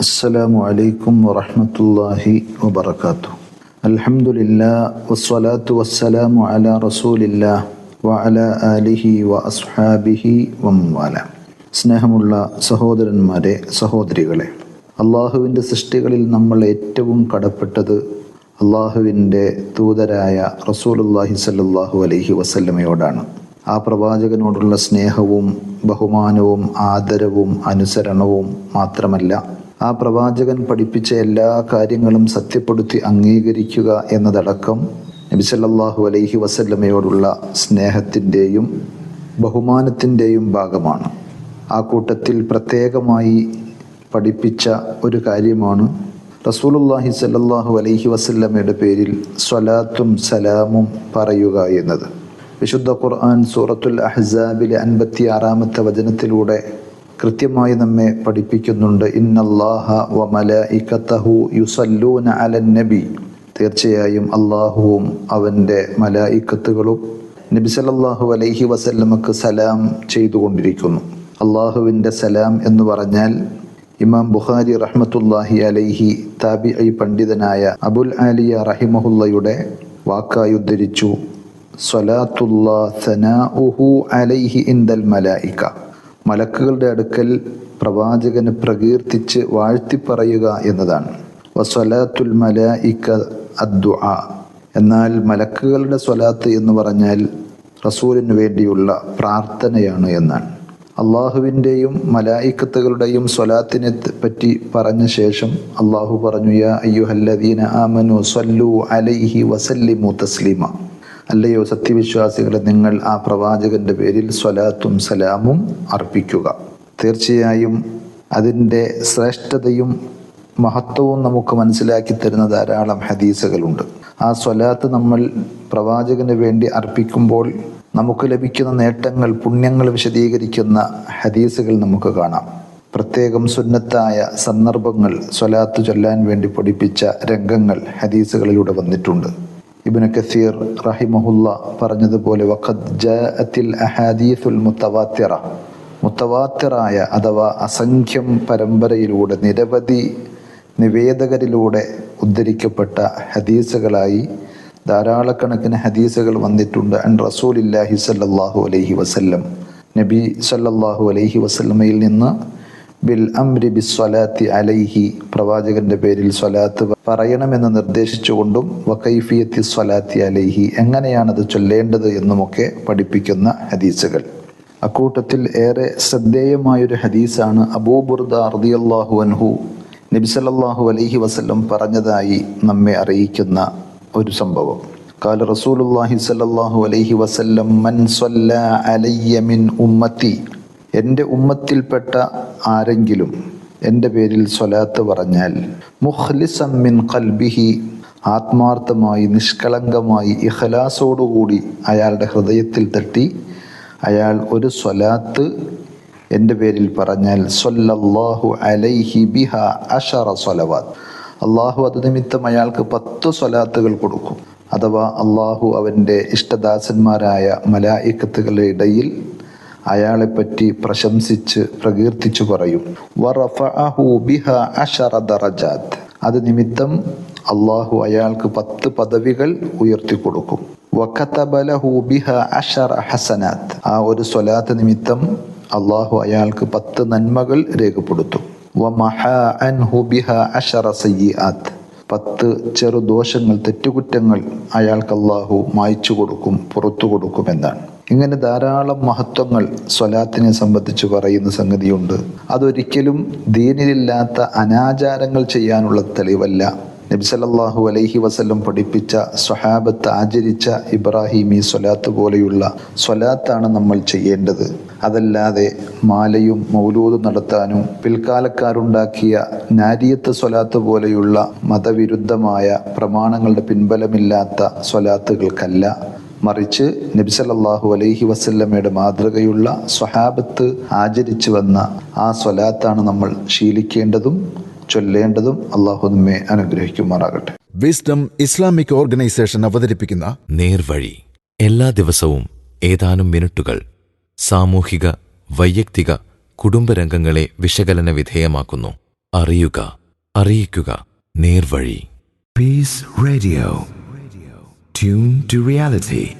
السلام عليكم ورحمة الله وبركاته الحمد لله والصلاة والسلام على رسول الله وعلى آله وأصحابه ومن والاه സ്നേഹമുള്ള സഹോദരന്മാരെ സഹോദരികളെ അള്ളാഹുവിൻ്റെ സൃഷ്ടികളിൽ നമ്മൾ ഏറ്റവും കടപ്പെട്ടത് അള്ളാഹുവിൻ്റെ ദൂതരായ റസൂലുല്ലാഹി സല്ലാഹു അലൈഹി വസല്ലമയോടാണ് ആ പ്രവാചകനോടുള്ള സ്നേഹവും ബഹുമാനവും ആദരവും അനുസരണവും മാത്രമല്ല ആ പ്രവാചകൻ പഠിപ്പിച്ച എല്ലാ കാര്യങ്ങളും സത്യപ്പെടുത്തി അംഗീകരിക്കുക എന്നതടക്കം നബി സല്ലല്ലാഹു അലൈഹി വസല്ലമയോടുള്ള സ്നേഹത്തിന്റെയും ബഹുമാനത്തിന്റെയും ഭാഗമാണ്. ആ കൂട്ടത്തിൽ പ്രത്യേകമായി പഠിപ്പിച്ച ഒരു കാര്യമാണ് റസൂലുല്ലാഹി സല്ലാഹു അലൈഹി വസല്ലമയുടെ പേരിൽ സ്വലാത്തും സലാമും പറയുക എന്നത്. വിശുദ്ധ ഖുർആൻ സൂറത്തുൽ അഹ്സാബിലെ അൻപത്തി ആറാമത്തെ വചനത്തിലൂടെ കൃത്യമായി നമ്മെ പഠിപ്പിക്കുന്നുണ്ട്. ഇന്നല്ലാഹ വ മലായിക്കത്തഹു യുസല്ലൂന അലൻ നബി. തീർച്ചയായും അള്ളാഹുവും അവന്റെ മലായിക്കത്തുകളും നബി സല്ലല്ലാഹു അലൈഹി വസല്ലമക്ക് സലാം ചെയ്തുകൊണ്ടിരിക്കുന്നു. അള്ളാഹുവിന്റെ സലാം എന്ന് പറഞ്ഞാൽ ഇമാം ബുഖാരി റഹ്മത്തുല്ലാഹി അലൈഹി താബിഐ പണ്ഡിതനായ അബുൽ ആലിയ റഹിമഹുല്ലയുടെ വാക്കായി ഉദ്ധരിച്ചു. സ്വലാത്തുല്ലാ സനാഉഹു അലൈഹി ഇന്ദൽ മലായിക. മലക്കുകളുടെ അടുക്കൽ പ്രവാചകന് പ്രകീർത്തിച്ച് വാഴ്ത്തി പറയുക എന്നതാണ്. വസ്വലാത്തുൽ മല ഇക്ക അദ്ദുആ. എന്നാൽ മലക്കുകളുടെ സ്വലാത്ത് എന്ന് പറഞ്ഞാൽ റസൂലിന് വേണ്ടിയുള്ള പ്രാർത്ഥനയാണ് എന്നാണ്. അള്ളാഹുവിന്റെയും മലായിക്കത്തുകളുടെയും സ്വലാത്തിനെ പറ്റി പറഞ്ഞ ശേഷം അള്ളാഹു പറഞ്ഞു യാ അയ്യുഹല്ലദീന ആമനു സല്ലു അലൈഹി വസല്ലിമു തസ്ലീമ. അല്ലയോ സത്യവിശ്വാസികളെ നിങ്ങൾ ആ പ്രവാചകന്റെ പേരിൽ സ്വലാത്തും സലാമും അർപ്പിക്കുക. തീർച്ചയായും അതിന്റെ ശ്രേഷ്ഠതയും മഹത്വവും നമുക്ക് മനസ്സിലാക്കി തരുന്ന ധാരാളം ഹദീസുകളുണ്ട്. ആ സ്വലാത്ത് നമ്മൾ പ്രവാചകന് വേണ്ടി അർപ്പിക്കുമ്പോൾ നമുക്ക് ലഭിക്കുന്ന നേട്ടങ്ങൾ പുണ്യങ്ങൾ വിശദീകരിക്കുന്ന ഹദീസുകൾ നമുക്ക് കാണാം. പ്രത്യേകം സുന്നത്തായ സന്ദർഭങ്ങൾ സ്വലാത്ത് ചൊല്ലാൻ വേണ്ടി പഠിപ്പിച്ച രംഗങ്ങൾ ഹദീസുകളിലൂടെ വന്നിട്ടുണ്ട്. ഇബ്നു കസീർ റഹിമഹുല്ല പറഞ്ഞതുപോലെ അഹാദീസുൽ മുത്തവാത്തിറ. മുത്തവാത്തിറായ അഥവാ അസംഖ്യം പരമ്പരയിലൂടെ നിരവധി നിവേദകരിലൂടെ ഉദ്ധരിക്കപ്പെട്ട ഹദീസുകളായി ധാരാളക്കണക്കിന് ഹദീസുകൾ വന്നിട്ടുണ്ട്. അൻ റസൂലില്ലാഹി സല്ലാഹു അലൈഹി വസല്ലം. നബി സല്ലാഹു അലൈഹി വസല്ലമയിൽ നിന്ന് ബിൽ അംരി ബിസ്വലാത്തി അലൈഹി പ്രവാചകന്റെ പേരിൽ സ്വലാത്ത് പറയണമെന്ന് നിർദ്ദേശിച്ചുകൊണ്ടും വക്കൈഫിയത്തി സ്വലാത്തി അലൈഹി എങ്ങനെയാണത് ചൊല്ലേണ്ടത് എന്നുമൊക്കെ പഠിപ്പിക്കുന്ന ഹദീസുകൾ അക്കൂട്ടത്തിൽ ഏറെ ശ്രദ്ധേയമായൊരു ഹദീസാണ് അബൂബുർദ റളിയല്ലാഹു അൻഹു നബി സല്ലല്ലാഹു അലൈഹി വസല്ലം പറഞ്ഞതായി നമ്മെ അറിയിക്കുന്ന ഒരു സംഭവം قال رسول الله صلى الله عليه وسلم من صلى علي من ഉമ്മത്തി എൻ്റെ ഉമ്മത്തിൽപ്പെട്ട ആരെങ്കിലും എന്റെ പേരിൽ സ്വലാത്ത് പറഞ്ഞാൽ മുഖ്ലിസം മിൻ ഖൽബിഹി ആത്മാർത്ഥമായി നിഷ്കളങ്കമായി ഇഖലാസോടുകൂടി അയാളുടെ ഹൃദയത്തിൽ തട്ടി അയാൾ ഒരു സ്വലാത്ത് എന്റെ പേരിൽ പറഞ്ഞാൽ സൊല്ലല്ലാഹു അലൈഹി ബിഹ അഷറ സ്വലവാത്ത്. അള്ളാഹു അത് നിമിത്തം അയാൾക്ക് പത്ത് സ്വലാത്തുകൾ കൊടുക്കും. അഥവാ അള്ളാഹു അവന്റെ ഇഷ്ടദാസന്മാരായ മലായിക്കത്തുകളുടെ ഇടയിൽ അയാളെപ്പറ്റി പ്രശംസിച്ച് പ്രകീർത്തിച്ചു പറയും. അത് നിമിത്തം അള്ളാഹു അയാൾക്ക് പത്ത് പദവികൾ ഉയർത്തി കൊടുക്കും. ഹസനാത്ത് ആ ഒരു സ്വലാത്ത് നിമിത്തം അള്ളാഹു അയാൾക്ക് പത്ത് നന്മകൾ രേഖപ്പെടുത്തും. പത്ത് ചെറുദോഷങ്ങൾ തെറ്റുകുറ്റങ്ങൾ അയാൾക്ക് അള്ളാഹു മായ്ച്ചു കൊടുക്കും പുറത്തു കൊടുക്കും എന്നാണ്. ഇങ്ങനെ ധാരാളം മഹത്വങ്ങൾ സ്വലാത്തിനെ സംബന്ധിച്ച് പറയുന്ന സംഗതിയുണ്ട്. അതൊരിക്കലും ദീനിലില്ലാത്ത അനാചാരങ്ങൾ ചെയ്യാനുള്ള തെളിവല്ല. നബി സല്ലല്ലാഹു അലൈഹി വസല്ലം പഠിപ്പിച്ച സ്വഹാബത്ത് ആചരിച്ച ഇബ്രാഹിമി സ്വലാത്ത് പോലെയുള്ള സ്വലാത്താണ് നമ്മൾ ചെയ്യേണ്ടത്. അതല്ലാതെ മാലയും മൗലൂദും നടത്താനും പിൽക്കാലക്കാരുണ്ടാക്കിയ നാരിയത്ത് സ്വലാത്ത് പോലെയുള്ള മതവിരുദ്ധമായ പ്രമാണങ്ങളുടെ പിൻബലമില്ലാത്ത സ്വലാത്തുകൾക്കല്ല. മറിച്ച് നബി സല്ലല്ലാഹു അലൈഹി വസല്ലമയുടെ മാതൃകയുള്ള സ്വഹാബത്ത് ആചരിച്ചു വന്ന ആ സ്വലാത്താണ് നമ്മൾ ശീലിക്കേണ്ടതും ചൊല്ലേണ്ടതും അള്ളാഹു നമ്മെ അനുഗ്രഹിക്കുമാറാകട്ടെ. വിസ്ഡം ഇസ്ലാമിക് ഓർഗനൈസേഷൻ അവതരിപ്പിക്കുന്ന നേർവഴി. എല്ലാ ദിവസവും ഏതാനും മിനിറ്റുകൾ സാമൂഹിക വൈയക്തിക കുടുംബരംഗങ്ങളെ വിശകലന വിധേയമാക്കുന്നു. അറിയുക അറിയിക്കുക. നേർവഴി. Peace Radio. tuned to reality.